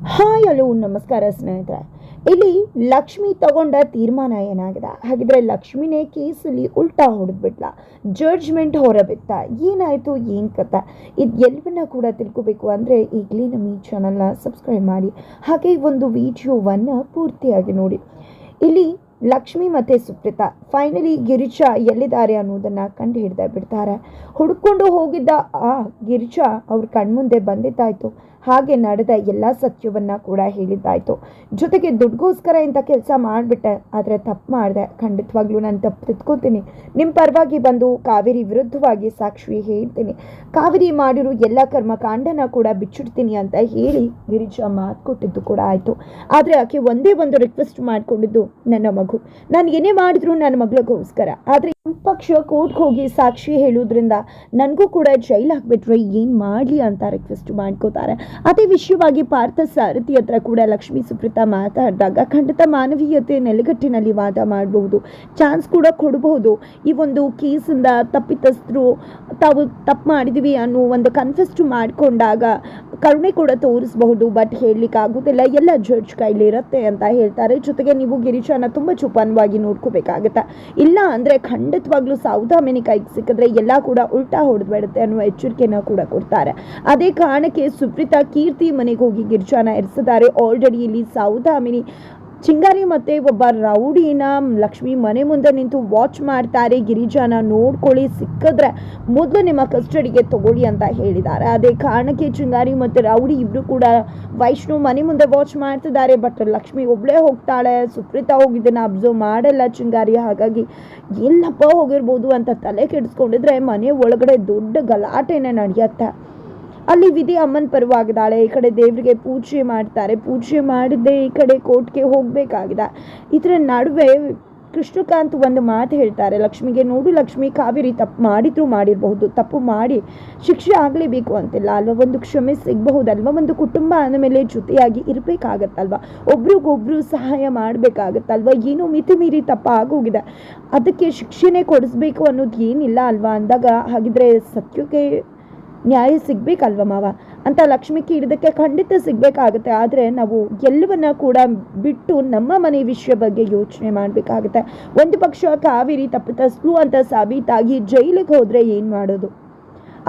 Hi hello, ನಮಸ್ಕಾರ ಸ್ನೇಹಿತರೆ. ಇಲ್ಲಿ ಲಕ್ಷ್ಮಿ ತಗೊಂಡ ತೀರ್ಮಾನ ಏನಾಗಿದೆ? ಹಾಗಿದ್ರೆ ಲಕ್ಷ್ಮಿನೇ ಕೇಸಲ್ಲಿ ಉಲ್ಟಾ ಹೊಡೆದ್ಬಿಟ್ಲ. ಜಡ್ಜ್ಮೆಂಟ್ ಹೊರಬಿತ್ತ ಏನಾಯಿತು? ಏನು ಕಥ ಇದು ಎಲ್ಲವನ್ನ ಕೂಡ ತಿಳ್ಕೊಬೇಕು ಅಂದರೆ ಈಗಲೇ ನಮ್ಮ ಈ ಚಾನಲ್ನ ಸಬ್ಸ್ಕ್ರೈಬ್ ಮಾಡಿ. ಹಾಗೆ ಒಂದು ವಿಡಿಯೋವನ್ನು ಪೂರ್ತಿಯಾಗಿ ನೋಡಿ. ಇಲ್ಲಿ ಲಕ್ಷ್ಮಿ ಮತ್ತು ಸುಪ್ರಿತಾ ಫೈನಲಿ ಗಿರಿಜಾ ಎಲ್ಲಿದ್ದಾರೆ ಅನ್ನೋದನ್ನು ಕಂಡು ಹಿಡ್ದೆ ಬಿಡ್ತಾರೆ. ಹುಡ್ಕೊಂಡು ಹೋಗಿದ್ದ ಆ ಗಿರಿಜಾ ಅವ್ರ ಕಣ್ಮುಂದೆ ಬಂದಿದ್ದಾಯ್ತು. ಹಾಗೆ ನಡೆದ ಎಲ್ಲ ಸತ್ಯವನ್ನ ಕೂಡ ಹೇಳಿದ್ದಾಯ್ತು. ಜೊತೆಗೆ ದುಡ್ಗೋಸ್ಕರ ಇಂಥ ಕೆಲಸ ಮಾಡಿಬಿಟ್ಟೆ, ಆದರೆ ತಪ್ಪು ಮಾಡಿದೆ. ಖಂಡಿತವಾಗ್ಲೂ ನಾನು ತಪ್ಪು ತಿದ್ಕೋತೀನಿ. ನಿಮ್ಮ ಪರವಾಗಿ ಬಂದು ಕಾವೇರಿ ವಿರುದ್ಧವಾಗಿ ಸಾಕ್ಷಿ ಹೇಳ್ತೀನಿ. ಕಾವೇರಿ ಮಾಡಿರೋ ಎಲ್ಲ ಕರ್ಮಕಾಂಡನ ಕೂಡ ಬಿಚ್ಚಿಡ್ತೀನಿ ಅಂತ ಹೇಳಿ ಗಿರಿಜಾ ಮಾತು ಕೊಟ್ಟಿದ್ದು ಕೂಡ ಆಯಿತು. ಆದರೆ ಆಕೆ ಒಂದೇ ಒಂದು ರಿಕ್ವೆಸ್ಟ್ ಮಾಡಿಕೊಂಡಿದ್ದು, ನನ್ನ ಮಗು ನಾನು ಏನೇ ಮಾಡಿದ್ರು ನನ್ನ ಮಗಳಿಗೋಸ್ಕರ. ಆದರೆ ಪಕ್ಷ ಕೋರ್ಟ್ಗೆ ಹೋಗಿ ಸಾಕ್ಷಿ ಹೇಳೋದ್ರಿಂದ ನನಗೂ ಕೂಡ ಜೈಲ್ ಹಾಕ್ಬಿಟ್ರೆ ಏನು ಮಾಡಲಿ ಅಂತ ರಿಕ್ವೆಸ್ಟ್ ಮಾಡ್ಕೋತಾರೆ. ಅದೇ ವಿಷಯವಾಗಿ ಪಾರ್ಥ ಸಾರಥಿ ಹತ್ರ ಕೂಡ ಲಕ್ಷ್ಮೀ ಸುಪ್ರೀತಾ ಮಾತಾಡಿದಾಗ ಖಂಡಿತ ಮಾನವೀಯತೆ ನೆಲೆಗಟ್ಟಿನಲ್ಲಿ ವಾದ ಮಾಡಬಹುದು. ಚಾನ್ಸ್ ಕೂಡ ಕೊಡಬಹುದು. ಈ ಒಂದು ಕೇಸಿಂದ ತಪ್ಪಿತಸ್ಥರು ತಾವು ತಪ್ಪು ಮಾಡಿದ್ವಿ ಅನ್ನೋ ಒಂದು ಕನ್ಫೆಸ್ಟ್ ಮಾಡಿಕೊಂಡಾಗ ಕರುಣೆ ಕೂಡ ತೋರಿಸಬಹುದು ಬಟ್ ಹೇಳಲಿಕ್ಕೆ ಆಗೋದಿಲ್ಲ. ಎಲ್ಲ ಜಡ್ಜ್ ಕೈಲಿರುತ್ತೆ ಅಂತ ಹೇಳ್ತಾರೆ. ಜೊತೆಗೆ ನೀವು ಗಿರಿಜಾನ ತುಂಬ ಚುಪಾನವಾಗಿ ನೋಡ್ಕೋಬೇಕಾಗತ್ತೆ? ಇಲ್ಲ ಅಂದರೆ ಖಂಡಿತವಾಗ್ಲೂ ಸೌತ್ ಕೈಗೆ ಸಿಕ್ಕಿದ್ರೆ ಎಲ್ಲ ಕೂಡ ಉಲ್ಟಾ ಹೊಡೆದ್ಬಿಡುತ್ತೆ ಅನ್ನುವ ಎಚ್ಚರಿಕೆನ ಕೂಡ ಕೊಡ್ತಾರೆ. ಅದೇ ಕಾರಣಕ್ಕೆ ಸುಪ್ರೀತಾ ಕೀರ್ತಿ ಮನೆಗೆ ಹೋಗಿ ಗಿರ್ಜಾನ ಇರಿಸಿದ್ದಾರೆ ಆಲ್ರೆಡಿ ಇಲ್ಲಿ ಸೌದಾಮಿನಿ ಚಿಂಗಾರಿ ಮತ್ತೆ ಒಬ್ಬ ರೌಡಿನ ಲಕ್ಷ್ಮಿ ಮನೆ ಮುಂದೆ ನಿಂತು ವಾಚ್ ಮಾಡ್ತಾರೆ. ಗಿರಿಜಾನ ನೋಡ್ಕೊಳ್ಳಿ, ಸಿಕ್ಕಿದ್ರೆ ಮೊದಲು ನಿಮ್ಮ ಕಸ್ಟಡಿಗೆ ತಗೊಳ್ಳಿ ಅಂತ ಹೇಳಿದ್ದಾರೆ. ಅದೇ ಕಾರಣಕ್ಕೆ ಚಿಂಗಾರಿ ಮತ್ತು ರೌಡಿ ಇಬ್ಬರು ಕೂಡ ವೈಷ್ಣು ಮನೆ ಮುಂದೆ ವಾಚ್ ಮಾಡ್ತಿದ್ದಾರೆ. ಬಟ್ ಲಕ್ಷ್ಮಿ ಒಬ್ಳೇ ಹೋಗ್ತಾಳೆ. ಸುಪ್ರೀತಾ ಹೋಗಿದ್ದನ್ನು ಅಬ್ಸರ್ವ್ ಮಾಡಲ್ಲ ಚಿಂಗಾರಿ. ಹಾಗಾಗಿ ಎಲ್ಲಪ್ಪ ಹೋಗಿರ್ಬೋದು ಅಂತ ತಲೆ ಕೆಡಿಸ್ಕೊಂಡಿದ್ರೆ ಮನೆ ಒಳಗಡೆ ದೊಡ್ಡ ಗಲಾಟೆನೇ ನಡೆಯುತ್ತೆ. ಅಲ್ಲಿ ವಿಧಿ ಅಮ್ಮನ ಪರವಾಗಿದ್ದಾಳೆ. ಈ ಕಡೆ ದೇವರಿಗೆ ಪೂಜೆ ಮಾಡ್ತಾರೆ. ಪೂಜೆ ಮಾಡದೆ ಈ ಕಡೆ ಕೋರ್ಟ್ಗೆ ಹೋಗಬೇಕಾಗಿದೆ. ಇದರ ನಡುವೆ ಕೃಷ್ಣಕಾಂತ್ ಒಂದು ಮಾತು ಹೇಳ್ತಾರೆ. ಲಕ್ಷ್ಮಿಗೆ, ನೋಡು ಲಕ್ಷ್ಮಿ, ಕಾವೇರಿ ತಪ್ಪು ಮಾಡಿದ್ರು ಮಾಡಿರಬಹುದು. ತಪ್ಪು ಮಾಡಿ ಶಿಕ್ಷೆ ಆಗಲೇಬೇಕು ಅಂತಿಲ್ಲ. ಅಲ್ವಾ? ಒಂದು ಕ್ಷಮೆ ಸಿಗಬಹುದಲ್ವ? ಒಂದು ಕುಟುಂಬ ಅಂದಮೇಲೆ ಜೊತೆಯಾಗಿ ಇರಬೇಕಾಗತ್ತಲ್ವ? ಒಬ್ರಿಗೊಬ್ರು ಸಹಾಯ ಮಾಡಬೇಕಾಗತ್ತಲ್ವ? ಏನೋ ಮಿತಿ ಮೀರಿ ತಪ್ಪ ಆಗೋಗಿದೆ ಅದಕ್ಕೆ ಶಿಕ್ಷೆನೇ ಕೊಡಿಸ್ಬೇಕು ಅನ್ನೋದು ಏನಿಲ್ಲ ಅಲ್ವಾ? ಅಂದಾಗ ಹಾಗಿದ್ರೆ ಸತ್ಯಕ್ಕೆ ನ್ಯಾಯ ಸಿಗ್ಬೇಕಲ್ವ ಮಾವ? ಅಂತ ಲಕ್ಷ್ಮಿ ಹಿಡಿದಕ್ಕೆ ಖಂಡಿತ ಸಿಗ್ಬೇಕಾಗುತ್ತೆ. ಆದರೆ ನಾವು ಎಲ್ಲವನ್ನ ಕೂಡ ಬಿಟ್ಟು ನಮ್ಮ ಮನೆ ವಿಷಯ ಬಗ್ಗೆ ಯೋಚನೆ ಮಾಡಬೇಕಾಗುತ್ತೆ. ಒಂದು ಪಕ್ಷ ಕಾವೇರಿ ತಪ್ಪಿತಸ್ಲು ಅಂತ ಸಾಬೀತಾಗಿ ಜೈಲಿಗೆ ಹೋದ್ರೆ ಏನು ಮಾಡೋದು?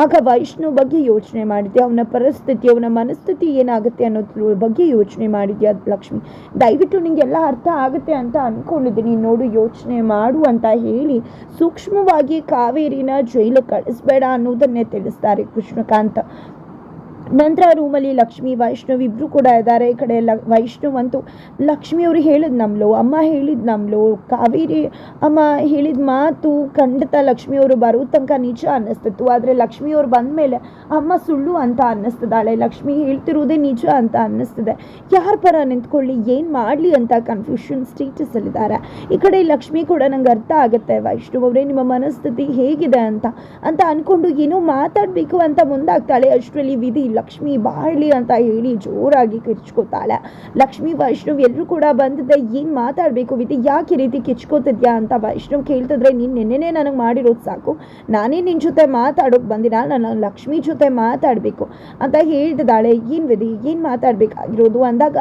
ಆಗ ವೈಷ್ಣು ಬಗ್ಗೆ ಯೋಚನೆ ಮಾಡಿದೆ ಅವನ ಪರಿಸ್ಥಿತಿ, ಅವನ ಮನಸ್ಥಿತಿ ಏನಾಗುತ್ತೆ ಅನ್ನೋದ್ರ ಬಗ್ಗೆ ಯೋಚನೆ ಮಾಡಿದ್ಯಾ ಲಕ್ಷ್ಮಿ? ದಯವಿಟ್ಟು ನಿಂಗೆಲ್ಲ ಅರ್ಥ ಆಗುತ್ತೆ ಅಂತ ಅಂದ್ಕೊಂಡಿದ್ದೀನಿ ನೋಡು, ಯೋಚನೆ ಮಾಡು ಅಂತ ಹೇಳಿ ಸೂಕ್ಷ್ಮವಾಗಿ ಕಾವೇರಿನ ಜೈಲು ಕಳಿಸ್ಬೇಡ ಅನ್ನೋದನ್ನೇ ತಿಳಿಸ್ತಾರೆ ಕೃಷ್ಣಕಾಂತ್. ನಂತರ ರೂಮಲ್ಲಿ ಲಕ್ಷ್ಮಿ, ವೈಷ್ಣವ್ ಇಬ್ರು ಕೂಡ ಇದ್ದಾರೆ. ಈ ಕಡೆ ಲ, ವೈಷ್ಣವ್ ಅಂತೂ ಲಕ್ಷ್ಮಿ ಅವರು ಹೇಳಿದ್ ನಮ್ಲು, ಅಮ್ಮ ಹೇಳಿದ್ ನಮ್ಲು, ಕಾವೇರಿ ಅಮ್ಮ ಹೇಳಿದ ಮಾತು ಖಂಡಿತ ಲಕ್ಷ್ಮಿ ಅವರು ಬರೋ ತನಕ ನಿಜ ಅನ್ನಿಸ್ತಿತ್ತು. ಆದರೆ ಲಕ್ಷ್ಮಿ ಅವ್ರು ಬಂದ ಮೇಲೆ ಅಮ್ಮ ಸುಳ್ಳು ಅಂತ ಅನ್ನಿಸ್ತಿದ್ದಾಳೆ. ಲಕ್ಷ್ಮಿ ಹೇಳ್ತಿರೋದೇ ನಿಜ ಅಂತ ಅನ್ನಿಸ್ತಿದೆ. ಯಾರ ಪರ ನಿಂತ್ಕೊಳ್ಳಿ, ಏನು ಮಾಡಲಿ ಅಂತ ಕನ್ಫ್ಯೂಷನ್ ಸ್ಟೇಟಸಲ್ಲಿದ್ದಾರೆ ಈ ಕಡೆ ಲಕ್ಷ್ಮಿ ಕೂಡ ನಂಗೆ ಅರ್ಥ ಆಗುತ್ತೆ. ವೈಷ್ಣವ್ ಅವರೇ, ನಿಮ್ಮ ಮನಸ್ಥಿತಿ ಹೇಗಿದೆ ಅಂತ ಅಂತ ಅನ್ಕೊಂಡು ಏನೋ ಮಾತಾಡಬೇಕು ಅಂತ ಮುಂದಾಗ್ತಾಳೆ. ಅಷ್ಟರಲ್ಲಿ ವಿಧಿ ಲಕ್ಷ್ಮಿ ಬಾಳ್ಲಿ ಅಂತ ಹೇಳಿ ಜೋರಾಗಿ ಕಿಚ್ಕೋತಾಳೆ ಲಕ್ಷ್ಮಿ, ವೈಷ್ಣವ್ ಎಲ್ಲರೂ ಕೂಡ ಬಂದಿದ್ದೆ ಏನು ಮಾತಾಡಬೇಕು ವಿಧಿ? ಯಾಕೆ ಈ ರೀತಿ ಕಿಚ್ಕೋತಿದ್ಯಾ ಅಂತ ವೈಷ್ಣವ್ ಕೇಳ್ತಿದ್ರೆ, ನೀನು ನೆನ್ನೆನೇ ನನಗೆ ಮಾಡಿರೋದು ಸಾಕು. ನಾನೇ ನಿನ್ನ ಜೊತೆ ಮಾತಾಡೋಕೆ ಬಂದಿನ? ನಾನು ಲಕ್ಷ್ಮಿ ಜೊತೆ ಮಾತಾಡಬೇಕು ಅಂತ ಹೇಳ್ತಿದ್ದಾಳೆ. ಏನು ವಿಧಿ? ಏನು ಮಾತಾಡಬೇಕಾಗಿರೋದು ಅಂದಾಗ,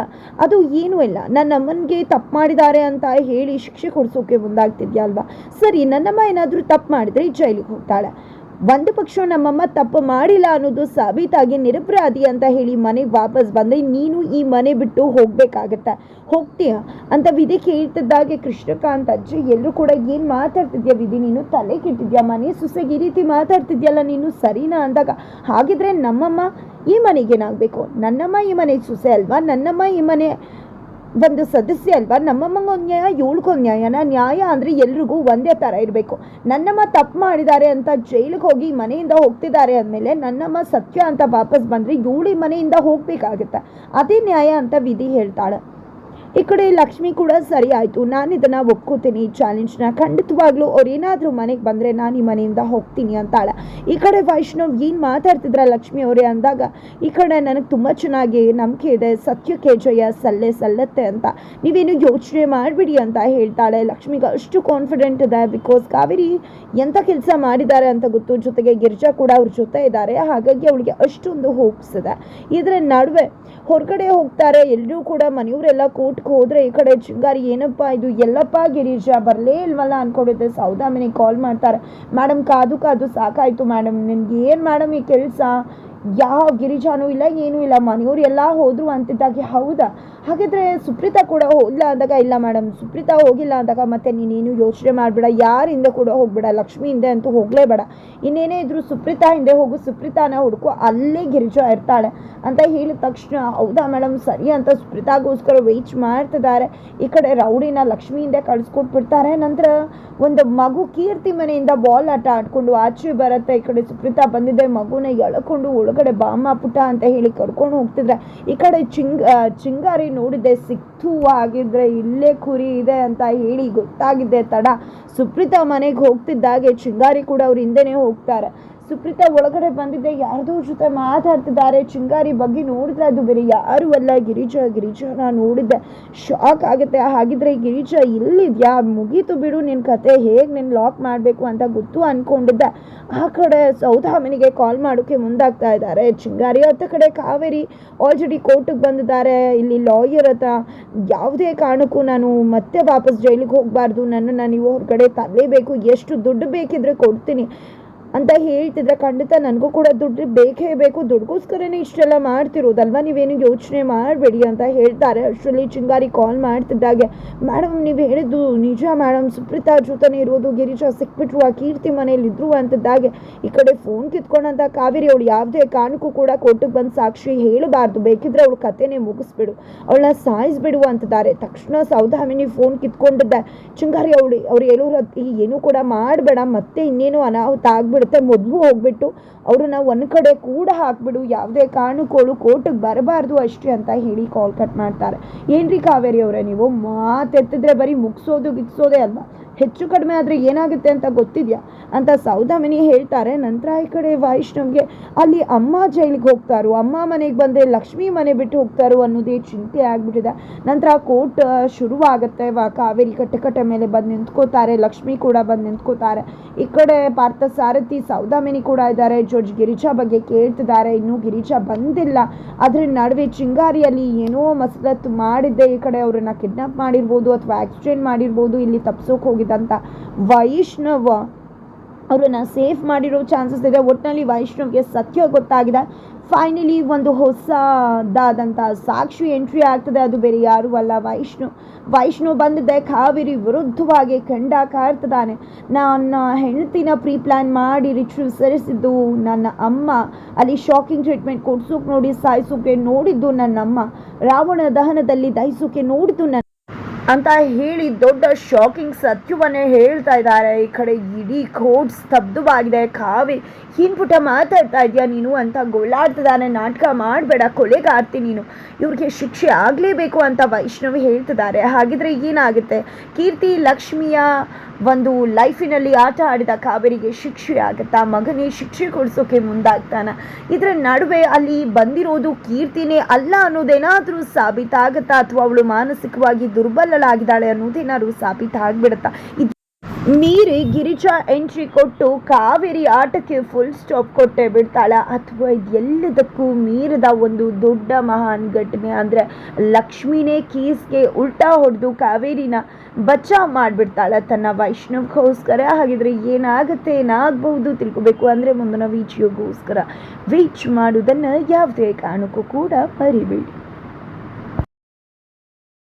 ಅದು ಏನೂ ಇಲ್ಲ. ನನ್ನ ಅಮ್ಮನಿಗೆ ತಪ್ಪು ಮಾಡಿದ್ದಾರೆ ಅಂತ ಹೇಳಿ ಶಿಕ್ಷೆ ಕೊಡಿಸೋಕೆ ಮುಂದಾಗ್ತಿದ್ಯಾ ಅಲ್ವಾ? ಸರಿ ನನ್ನಮ್ಮ ಏನಾದರೂ ತಪ್ಪು ಮಾಡಿದ್ರೆ ಜೈಲಿಗೆ ಹೋಗ್ತಾಳೆ. ಒಂದು ಪಕ್ಷ ನಮ್ಮಮ್ಮ ತಪ್ಪು ಮಾಡಿಲ್ಲ ಅನ್ನೋದು ಸಾಬೀತಾಗಿ ನಿರಪರಾಧಿ ಅಂತ ಹೇಳಿ ಮನೆಗೆ ವಾಪಸ್ ಬಂದರೆ ನೀನು ಈ ಮನೆ ಬಿಟ್ಟು ಹೋಗ್ಬೇಕಾಗತ್ತೆ. ಹೋಗ್ತೀಯ? ಅಂತ ವಿಧಿ ಕೇಳ್ತಿದ್ದಾಗೆ ಕೃಷ್ಣಕಾಂತ್ ಅಜ್ಜಿ. ಎಲ್ಲರೂ ಕೂಡ ಏನು ಮಾತಾಡ್ತಿದ್ಯಾ ವಿಧಿ? ನೀನು ತಲೆ ಕೆಟ್ಟಿದ್ಯಾ? ಮನೆ ಸೊಸೆಗೆ ಈ ರೀತಿ ಮಾತಾಡ್ತಿದ್ಯಲ್ಲ ನೀನು? ಸರಿನಾ ಅಂದಾಗ. ಹಾಗಿದ್ರೆ ನಮ್ಮಮ್ಮ ಈ ಮನೆಗೇನಾಗಬೇಕು? ನನ್ನಮ್ಮ ಈ ಮನೆ ಸೊಸೆ ಅಲ್ವಾ? ನನ್ನಮ್ಮ ಈ ಮನೆ ಒಂದು ಸದಸ್ಯ ಅಲ್ವಾ? ನಮ್ಮಮ್ಮಂಗೆ ಒಂದು ನ್ಯಾಯ ಏಳ್ಕೊಂದು ನ್ಯಾಯನ. ನ್ಯಾಯ ಅಂದರೆ ಎಲ್ರಿಗೂ ಒಂದೇ ಥರ ಇರಬೇಕು. ನನ್ನಮ್ಮ ತಪ್ಪು ಮಾಡಿದ್ದಾರೆ ಅಂತ ಜೈಲಿಗೆ ಹೋಗಿ ಮನೆಯಿಂದ ಹೋಗ್ತಿದ್ದಾರೆ ಅಂದಮೇಲೆ ನನ್ನಮ್ಮ ಸತ್ಯ ಅಂತ ವಾಪಸ್ ಬಂದರೆ ಇವಳಿ ಮನೆಯಿಂದ ಹೋಗಬೇಕಾಗುತ್ತೆ. ಅದೇ ನ್ಯಾಯ ಅಂತ ವಿಧಿ ಹೇಳ್ತಾಳೆ. ಈ ಕಡೆ ಲಕ್ಷ್ಮಿ ಕೂಡ ಸರಿ ಆಯಿತು. ನಾನು ಇದನ್ನು ಒಪ್ಕೋತೀನಿ. ಈ ಚಾಲೆಂಜ್ನ ಖಂಡಿತವಾಗ್ಲೂ ಅವ್ರು ಏನಾದರೂ ಮನೆಗೆ ಬಂದರೆ ನಾನು ಈ ಮನೆಯಿಂದ ಹೋಗ್ತೀನಿ ಅಂತಾಳೆ. ಈ ಕಡೆ ವೈಷ್ಣವ್ ಏನು ಮಾತಾಡ್ತಿದ್ರ ಲಕ್ಷ್ಮಿ ಅವರೇ ಅಂದಾಗ, ಈ ಕಡೆ ನನಗೆ ತುಂಬ ಚೆನ್ನಾಗಿ ನಂಬಿಕೆ ಇದೆ. ಸತ್ಯಕ್ಕೆ ಜಯ ಸಲ್ಲೆ ಸಲ್ಲತ್ತೆ ಅಂತ. ನೀವೇನು ಯೋಚನೆ ಮಾಡಿಬಿಡಿ ಅಂತ ಹೇಳ್ತಾಳೆ. ಲಕ್ಷ್ಮಿಗೆ ಅಷ್ಟು ಕಾನ್ಫಿಡೆಂಟ್ ಇದೆ ಬಿಕಾಸ್ ಕಾವೇರಿ ಎಂಥ ಕೆಲಸ ಮಾಡಿದ್ದಾರೆ ಅಂತ ಗೊತ್ತು. ಜೊತೆಗೆ ಗಿರ್ಜಾ ಕೂಡ ಅವ್ರ ಜೊತೆ ಇದ್ದಾರೆ. ಹಾಗಾಗಿ ಅವಳಿಗೆ ಅಷ್ಟೊಂದು ಹೋಪ್ಸ್ ಇದೆ. ಇದರ ನಡುವೆ ಹೊರಗಡೆ ಹೋಗ್ತಾರೆ. ಎಲ್ಲರೂ ಕೂಡ ಮನೆಯವರೆಲ್ಲ ಕೋರ್ಟ್ಗೆ ಹೋದ್ರೆ ಈ ಕಡೆ ಚಿಂಗಾರಿ ಏನಪ್ಪ ಇದು ಎಲ್ಲಪ್ಪ ಗಿರೀಶ, ಬರಲೇ ಇಲ್ವಲ್ಲ ಅನ್ಕೊಂಡಿದ್ದೆ. ಸೌದಾಮಿನಿಗೆ ಕಾಲ್ ಮಾಡ್ತಾರೆ. ಮೇಡಮ್, ಕಾದು ಕಾದು ಸಾಕಾಯ್ತು ಮೇಡಮ್. ನಿನ್ಗೆ ಏನು ಮೇಡಮ್ ಈ ಕೆಲಸ? ಯಾವ ಗಿರಿಜಾನೂ ಇಲ್ಲ, ಏನೂ ಇಲ್ಲ. ಮನೆಯವ್ರು ಎಲ್ಲ ಹೋದ್ರು ಅಂತಿದ್ದಾಗೆ, ಹೌದಾ? ಹಾಗಿದ್ರೆ ಸುಪ್ರೀತಾ ಕೂಡ ಹೋಗಿಲ್ಲ ಅಂದಾಗ ಇಲ್ಲ ಮೇಡಮ್ ಸುಪ್ರೀತಾ ಹೋಗಿಲ್ಲ ಅಂದಾಗ ಮತ್ತೆ ನೀನೇನು ಯೋಚನೆ ಮಾಡಬೇಡ, ಯಾರಿಂದ ಕೂಡ ಹೋಗ್ಬೇಡ ಲಕ್ಷ್ಮಿ ಹಿಂದೆ ಅಂತೂ ಹೋಗಲೇಬೇಡ. ಇನ್ನೇನೇ ಇದ್ರು ಸುಪ್ರೀತಾ ಹಿಂದೆ ಹೋಗು, ಸುಪ್ರೀತಾನ ಹುಡುಕು ಅಲ್ಲೇ ಗಿರಿಜಾ ಇರ್ತಾಳೆ ಅಂತ ಹೇಳಿದ ತಕ್ಷಣ, ಹೌದಾ ಮೇಡಮ್ ಸರಿ ಅಂತ ಸುಪ್ರೀತಾಗೋಸ್ಕರ ವೆಯ್ಟ್ ಮಾಡ್ತಿದ್ದಾರೆ. ಈ ಕಡೆ ರೌಡಿನ ಲಕ್ಷ್ಮಿ ಹಿಂದೆ ಕಳಿಸ್ಕೊಟ್ಬಿಡ್ತಾರೆ ನಂತರ ಒಂದು ಮಗು ಕೀರ್ತಿ ಮನೆಯಿಂದ ಬಾಲ್ ಆಟ ಆಡ್ಕೊಂಡು ಆಚೆ ಬರುತ್ತೆ. ಈ ಕಡೆ ಸುಪ್ರೀತಾ ಬಂದಿದೆ, ಮಗುನ ಎಳ್ಕೊಂಡು ಒಳಗಡೆ ಬಾಮ ಪುಟ ಅಂತ ಹೇಳಿ ಕರ್ಕೊಂಡು ಹೋಗ್ತಿದ್ರೆ, ಈ ಕಡೆ ಚಿಂಗ್ ಚಿಂಗಾರಿ ನೋಡಿದ್ದೆ, ಸಿಕ್ತು ಆಗಿದ್ರೆ ಇಲ್ಲೇ ಕುರಿ ಇದೆ ಅಂತ ಹೇಳಿ ಗೊತ್ತಾಗಿದ್ದೆ ತಡ. ಸುಪ್ರೀತಾ ಮನೆಗೆ ಹೋಗ್ತಿದ್ದಾಗೆ ಚಿಂಗಾರಿ ಕೂಡ ಅವ್ರ ಹಿಂದೆನೇ ಹೋಗ್ತಾರೆ. ಸುಪ್ರೀತಾ ಒಳಗಡೆ ಬಂದಿದ್ದೆ, ಯಾರ್ದೋ ಜೊತೆ ಮಾತಾಡ್ತಿದ್ದಾರೆ. ಚಿಂಗಾರಿ ಬಗ್ಗೆ ನೋಡಿದ್ರೆ ಅದು ಬೇರೆ ಯಾರು ಅಲ್ಲ. ಗಿರಿಜಾ, ಗಿರಿಜಾನ ನೋಡಿದ್ದೆ. ಶಾಕ್ ಆಗುತ್ತೆ. ಹಾಗಿದ್ರೆ ಗಿರಿಜಾ ಇಲ್ಲಿದ್ಯಾ ಮುಗೀತು ಬಿಡು ನಿನ್ನ ಕತೆ ಹೇಗೆ ನಿನ್ನ ಲಾಕ್ ಮಾಡಬೇಕು ಅಂತ ಗೊತ್ತು ಅನ್ಕೊಂಡಿದ್ದೆ. ಆ ಕಡೆ ಸೌದಾಮಿನಿಗೆ ಕಾಲ್ ಮಾಡೋಕ್ಕೆ ಮುಂದಾಗ್ತಾ ಇದ್ದಾರೆ. ಚಿಂಗಾರಿ ಹತ್ತ ಕಡೆ ಕಾವೇರಿ ಆಲ್ರೆಡಿ ಕೋರ್ಟಿಗೆ ಬಂದಿದ್ದಾರೆ. ಇಲ್ಲಿ ಲಾಯರ್ ಹತ್ರ ಯಾವುದೇ ಕಾರಣಕ್ಕೂ ನಾನು ಮತ್ತೆ ವಾಪಸ್ ಜೈಲಿಗೆ ಹೋಗಬಾರ್ದು. ನನ್ನನ್ನು ನೀವು ಹೊರಗಡೆ ತರಲೇಬೇಕು. ಎಷ್ಟು ದುಡ್ಡು ಬೇಕಿದ್ರೆ ಕೊಡ್ತೀನಿ. ಅಂತ ಹೇಳ್ತಿದ್ರೆ ಖಂಡಿತ ನನಗೂ ಕೂಡ ದುಡ್ಡು ಬೇಕೇ ಬೇಕು. ದುಡ್ಗೋಸ್ಕರನೇ ಇಷ್ಟೆಲ್ಲ ಮಾಡ್ತಿರೋದಲ್ವಾ? ನೀವೇನು ಯೋಚನೆ ಮಾಡಬೇಡಿ ಅಂತ ಹೇಳ್ತಾರೆ. ಅಷ್ಟರಲ್ಲಿ ಚಿಂಗಾರಿ ಕಾಲ್ ಮಾಡ್ತಿದ್ದಾಗೆ ಮೇಡಮ್ ನೀವು ಹೇಳಿದ್ದು ನಿಜ ಮೇಡಮ್ ಸುಪ್ರೀತಾ ಜೊತೆನೇ ಇರೋದು. ಗಿರೀಶ ಸಿಕ್ಬಿಟ್ರು, ಆ ಕೀರ್ತಿ ಮನೇಲಿ ಇದ್ರು ಅಂತಿದ್ದಾಗೆ ಈ ಕಡೆ ಫೋನ್ ಕಿತ್ಕೊಂಡಂತ ಕಾವೇರಿ ಅವಳು ಯಾವುದೇ ಕಾರಣಕ್ಕೂ ಕೂಡ ಕೋರ್ಟಿಗೆ ಬಂದು ಸಾಕ್ಷಿ ಹೇಳಬಾರ್ದು. ಬೇಕಿದ್ರೆ ಅವಳು ಕತೆನೇ ಮುಗಿಸ್ಬಿಡು. ಅವಳನ್ನ ಸಾಯಿಸ್ಬಿಡು ಅಂತಿದ್ದಾರೆ. ತಕ್ಷಣ ಸೌದಾಮಿನಿ ಫೋನ್ ಕಿತ್ಕೊಂಡಿದ್ದೆ. ಚಿಂಗಾರಿ ಅವಳು, ಅವ್ರು ಹೇಳೋರು ಏನೂ ಕೂಡ ಮಾಡಬೇಡ. ಮತ್ತೆ ಇನ್ನೇನು ಅನಾಹುತ ಆಗ್ಬಿಡುತ್ತೆ ಮೊದಲು ಹೋಗ್ಬಿಟ್ಟು ಅವ್ರನ್ನ ಒಂದು ಕಡೆ ಕೂಡ ಹಾಕ್ಬಿಡು, ಯಾವುದೇ ಕಾರಣಕ್ಕೋಳು ಕೋರ್ಟಿಗೆ ಬರಬಾರ್ದು ಅಷ್ಟೇ ಅಂತ ಹೇಳಿ ಕಾಲ್ ಕಟ್ ಮಾಡ್ತಾರೆ. ಏನ್ರಿ ಕಾವೇರಿ ಅವರೇ ನೀವು? ಮಾತೆತ್ತಿದ್ರೆ ಬರೀ ಮುಗಿಸೋದು ಗಿಗ್ಸೋದೇ ಅಲ್ವಾ? ಹೆಚ್ಚು ಕಡಿಮೆ ಆದರೆ ಏನಾಗುತ್ತೆ ಅಂತ ಗೊತ್ತಿದೆಯಾ? ಅಂತ ಸೌದಾಮಿನಿ ಹೇಳ್ತಾರೆ. ನಂತರ ಈ ಕಡೆ ವೈಷ್ಣವ್ಗೆ, ಅಲ್ಲಿ ಅಮ್ಮ ಜೈಲಿಗೆ ಹೋಗ್ತಾರೋ. ಅಮ್ಮ ಮನೆಗೆ ಬಂದರೆ ಲಕ್ಷ್ಮಿ ಮನೆ ಬಿಟ್ಟು ಹೋಗ್ತಾರೋ ಅನ್ನೋದೇ ಚಿಂತೆ ಆಗಿಬಿಟ್ಟಿದೆ. ನಂತರ ಕೋರ್ಟ್ ಶುರುವಾಗುತ್ತೆ. ವಾ, ಕಾವೇರಿ ಕಟ್ಟೆ ಮೇಲೆ ಬಂದು ನಿಂತ್ಕೋತಾರೆ. ಲಕ್ಷ್ಮಿ ಕೂಡ ಬಂದು ನಿಂತ್ಕೋತಾರೆ. ಈ ಕಡೆ ಪಾರ್ಥ ಸಾರಥಿ, ಸೌದಾಮಿನಿ ಕೂಡ ಇದ್ದಾರೆ. ಜಡ್ಜ್ ಗಿರಿಜಾ ಬಗ್ಗೆ ಕೇಳ್ತಿದ್ದಾರೆ. ಇನ್ನೂ ಗಿರಿಜಾ ಬಂದಿಲ್ಲ. ಅದ್ರ ನಡುವೆ ಚಿಂಗಾರಿಯಲ್ಲಿ ಏನೋ ಮಸಲತ್ತು ಮಾಡಿದ್ದೆ. ಈ ಕಡೆ ಅವರನ್ನು ಕಿಡ್ನಾಪ್ ಮಾಡಿರ್ಬೋದು ಅಥವಾ ಆಕ್ಸಿಡೆಂಟ್ ಮಾಡಿರ್ಬೋದು. ಇಲ್ಲಿ ತಪ್ಸೋಕೆ ಹೋಗಿದ್ದಂತ ವೈಷ್ಣವ ಅವರನ್ನ ಸೇಫ್ ಮಾಡಿರೋ ಚಾನ್ಸಸ್ ಇದೆ. ಒಟ್ಟಿನಲ್ಲಿ ವೈಷ್ಣವ್ಗೆ ಸತ್ಯ ಗೊತ್ತಾಗಿದೆ. ಫೈನಲಿ ಒಂದು ಹೊಸದಾದಂಥ ಸಾಕ್ಷಿ ಎಂಟ್ರಿ ಆಗ್ತದೆ. ಅದು ಬೇರೆ ಯಾರೂ ಅಲ್ಲ ವೈಷ್ಣು. ವೈಷ್ಣು ಬಂದಿದ್ದೆ ಕಾವೇರಿ ವಿರುದ್ಧವಾಗಿ ಖಂಡ ಕಾಡ್ತಿದ್ದಾನೆ ನನ್ನ ಹೆಂಡತಿನ ಪ್ರೀ ಪ್ಲ್ಯಾನ್ ಮಾಡಿ ರಿಚ್ ಸರಿಸಿದ್ದು ನನ್ನ ಅಮ್ಮ. ಅಲ್ಲಿ ಶಾಕಿಂಗ್ ಟ್ರೀಟ್ಮೆಂಟ್ ಕೊಡ್ಸೋಕೆ ನೋಡಿ ಸಾಯಿಸೋಕೆ ನೋಡಿದ್ದು ನನ್ನಮ್ಮ ರಾವಣ ದಹನದಲ್ಲಿ ದಹಿಸೋಕೆ ನೋಡಿದ್ದು ನನ್ನ ಅಂತ ಹೇಳಿ ದೊಡ್ಡ ಶಾಕಿಂಗ್ ಸತ್ಯವನ್ನೇ ಹೇಳ್ತಾ ಇದ್ದಾರೆ. ಈ ಕಡೆ ಇಡೀ ಕೋರ್ಟ್ ಸ್ತಬ್ಧವಾಗಿದೆ. ಕಾವಿ ಹಿಂಪುಟ ಮಾತಾಡ್ತಾ ಇದೆಯಾ ನೀನು ಅಂತ ಗೋಳಾಡ್ತಿದ್ದಾನೆ. ನಾಟಕ ಮಾಡಬೇಡ, ಕೊಲೆಗಾರ್ತಿ ನೀನು. ಇವ್ರಿಗೆ ಶಿಕ್ಷೆ ಆಗಲೇಬೇಕು ಅಂತ ವೈಷ್ಣವಿ ಹೇಳ್ತಿದ್ದಾರೆ. ಹಾಗಿದ್ರೆ ಏನಾಗುತ್ತೆ? ಕೀರ್ತಿ ಲಕ್ಷ್ಮಿಯ ಒಂದು ಲೈಫಿನಲ್ಲಿ ಆಟ ಆಡಿದ ಕಾವೇರಿಗೆ ಶಿಕ್ಷೆ ಆಗುತ್ತಾ ಮಗನೇ ಶಿಕ್ಷೆ ಕೊಡಿಸೋಕೆ ಮುಂದಾಗ್ತಾನೆ. ಇದರ ನಡುವೆ ಅಲ್ಲಿ ಬಂದಿರೋದು ಕೀರ್ತಿನೇ ಅಲ್ಲ ಅನ್ನೋದೇನಾದರೂ ಸಾಬೀತಾಗುತ್ತಾ ಅಥವಾ ಅವಳು ಮಾನಸಿಕವಾಗಿ ದುರ್ಬಲಳಾಗಿದ್ದಾಳೆ ಅನ್ನೋದೇನಾದ್ರು ಸಾಬೀತಾಗ್ಬಿಡುತ್ತಾ? ಮೀರಿ ಗಿರಿಜಾ ಎಂಟ್ರಿ ಕೊಟ್ಟು ಕಾವೇರಿ ಆಟಕ್ಕೆ ಫುಲ್ ಸ್ಟಾಪ್ ಕೊಟ್ಟೆ ಬಿಡ್ತಾಳೆ. ಅಥವಾ ಇದೆಲ್ಲದಕ್ಕೂ ಮೀರಿದ ಒಂದು ದೊಡ್ಡ ಮಹಾನ್ ಘಟನೆ ಅಂದರೆ ಲಕ್ಷ್ಮಿನೇ ಕೀಸ್ಗೆ ಉಲ್ಟಾ ಹೊಡೆದು ಕಾವೇರಿನ ಬಚಾವ್ ಮಾಡಿಬಿಡ್ತಾಳೆ ತನ್ನ ವೈಷ್ಣವಕ್ಕೋಸ್ಕರ ಹಾಗಿದ್ರೆ ಏನಾಗುತ್ತೆ, ಏನಾಗಬಹುದು ತಿಳ್ಕೊಬೇಕು ಅಂದರೆ ಮುಂದಿನ ವೀಚಿಯೋಗೋಸ್ಕರ ವೀಚ್ ಮಾಡುವುದನ್ನು ಯಾವುದೇ ಕಾರಣಕ್ಕೂ ಕೂಡ ಮರಿಬೇಡಿ.